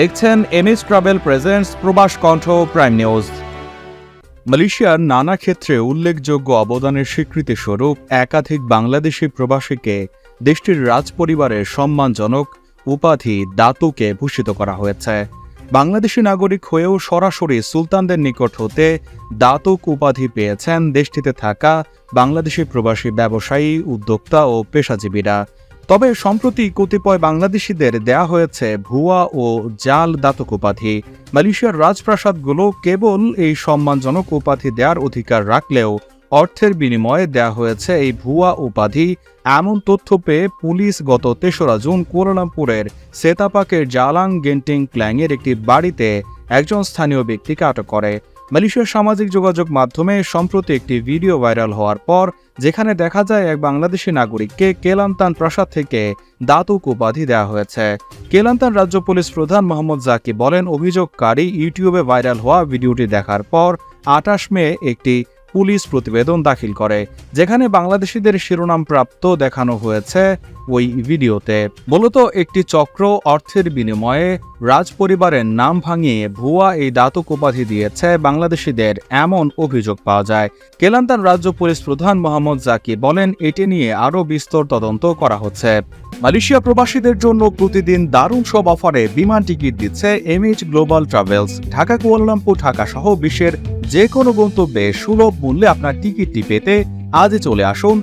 দেখছেন MS travel presents প্রবাস কণ্ঠ প্রাইম নিউজ। মালয়েশিয়ার নানা ক্ষেত্রে উল্লেখযোগ্য অবদানের স্বীকৃতিস্বরূপ একাধিক বাংলাদেশি প্রবাসীকে দেশটির রাজপরিবারের সম্মানজনক উপাধি দাতুকে ভূষিত করা হয়েছে। বাংলাদেশি নাগরিক হয়েও সরাসরি সুলতানদের নিকট হতে দাতুক উপাধি পেয়েছেন দেশটিতে থাকা বাংলাদেশি প্রবাসী ব্যবসায়ী, উদ্যোক্তা ও পেশাজীবীরা। তবে সম্প্রতি কতিপয় বাংলাদেশিদের দেয়া হয়েছে ভুয়া ও জাল দাতক উপাধি। মালয়েশিয়ার রাজপ্রাসাদগুলো কেবল এই সম্মানজনক উপাধি দেওয়ার অধিকার রাখলেও অর্থের বিনিময়ে দেয়া হয়েছে এই ভুয়া উপাধি। এমন তথ্য পেয়ে পুলিশ গত তেসরা জুন কুয়ালালামপুরের সেতাপাকের জালাং গেন্টিং ক্ল্যাংয়ের একটি বাড়িতে একজন স্থানীয় ব্যক্তিকে আটক করে। মালয়েশিয়ার সামাজিক যোগাযোগ মাধ্যমে সম্প্রতি একটি ভিডিও ভাইরাল হওয়ার পর, যেখানে দেখা যায় এক বাংলাদেশি নাগরিককে কেলান্তান প্রাসাদ থেকে দাতুক উপাধি দেওয়া হয়েছে। কেলান্তান রাজ্য পুলিশ প্রধান মোহাম্মদ জাকি বলেন, অভিযোগকারী ইউটিউবে ভাইরাল হওয়া ভিডিওটি দেখার পর আঠাশ মে একটি পুলিশ প্রতিবেদন দাখিল করে, যেখানে বাংলাদেশিদের শিরোনাম প্রাপ্ত দেখানো হয়েছে ওই ভিডিওতে। মূলত একটি চক্র অর্থের বিনিময়ে রাজপরিবারের নাম ভাঙিয়ে ভুয়া এই দাতক উপাধি দিয়েছে বাংলাদেশিদের এমন অভিযোগ পাওয়া যায়। কেলান্তান রাজ্য পুলিশ প্রধান মোহাম্মদ জাকি বলেন, এটি নিয়ে আরও বিস্তর তদন্ত করা হচ্ছে। মালয়েশিয়া প্রবাসীদের জন্য প্রতিদিন দারুণ সব অফারে বিমান টিকিট দিচ্ছে MH global travels. Dhaka, Kuala Lumpur, Dhaka সহ বিশ্বের যে কোনো গন্তব্যে সুলভ মূল্যে আপনার টিকিটটি পেতে আজই চলে আসুন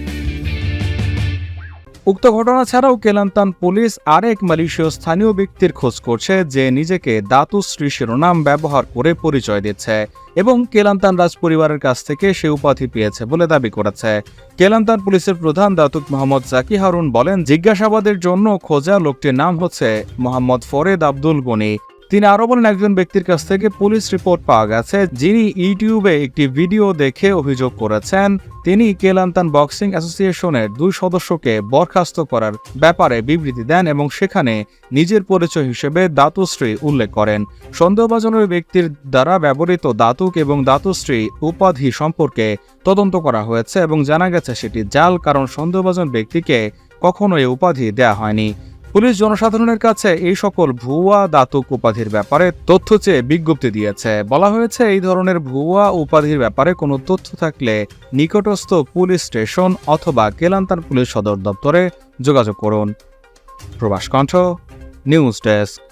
উক্ত ঘটনা ছাড়াও কেলান্তান পুলিশ আরেক মালয়েশীয় স্থানীয় ব্যক্তির খোঁজ করছে যে নিজেকে দাতুশ্রী শিরোনাম ব্যবহার করে পরিচয় দিচ্ছে এবং কেলান্তান রাজপরিবারের কাছ থেকে সে উপাধি পেয়েছে বলে দাবি করেছে। কেলান্তান পুলিশের প্রধান দাতুক মোহাম্মদ জাকি হারুন বলেন, জিজ্ঞাসাবাদের জন্য খোঁজা লোকটির নাম হচ্ছে মোহাম্মদ ফরেদ আব্দুল গনি। তিনি আরও বলেন, একজন ব্যক্তির কাছ থেকে পুলিশ রিপোর্ট পাওয়া গেছে, যিনি ইউটিউবে একটি ভিডিও দেখে অভিযোগ করেছেন। তিনি কেলান্তান বক্সিং অ্যাসোসিয়েশনের দুই সদস্যকে বরখাস্ত করার ব্যাপারে বিবৃতি দেন এবং সেখানে নিজের পরিচয় হিসেবে দাতুশ্রী উল্লেখ করেন। সন্দেহভাজন ওই ব্যক্তির দ্বারা ব্যবহৃত দাতুক এবং দাতুশ্রী উপাধি সম্পর্কে তদন্ত করা হয়েছে এবং জানা গেছে সেটি জাল, কারণ সন্দেহভাজন ব্যক্তিকে কখনো এই উপাধি দেয়া হয়নি। পুলিশ জনসাধারণের কাছে এই সকল ভুয়া দাতক উপাধির ব্যাপারে তথ্য চেয়ে বিজ্ঞপ্তি দিয়েছে। বলা হয়েছে, এই ধরনের ভুয়া উপাধির ব্যাপারে কোনো তথ্য থাকলে নিকটস্থ পুলিশ স্টেশন অথবা কেলান্তার পুলিশ সদর দপ্তরে যোগাযোগ করুন। প্রবাস কণ্ঠ, নিউজ ডেস্ক।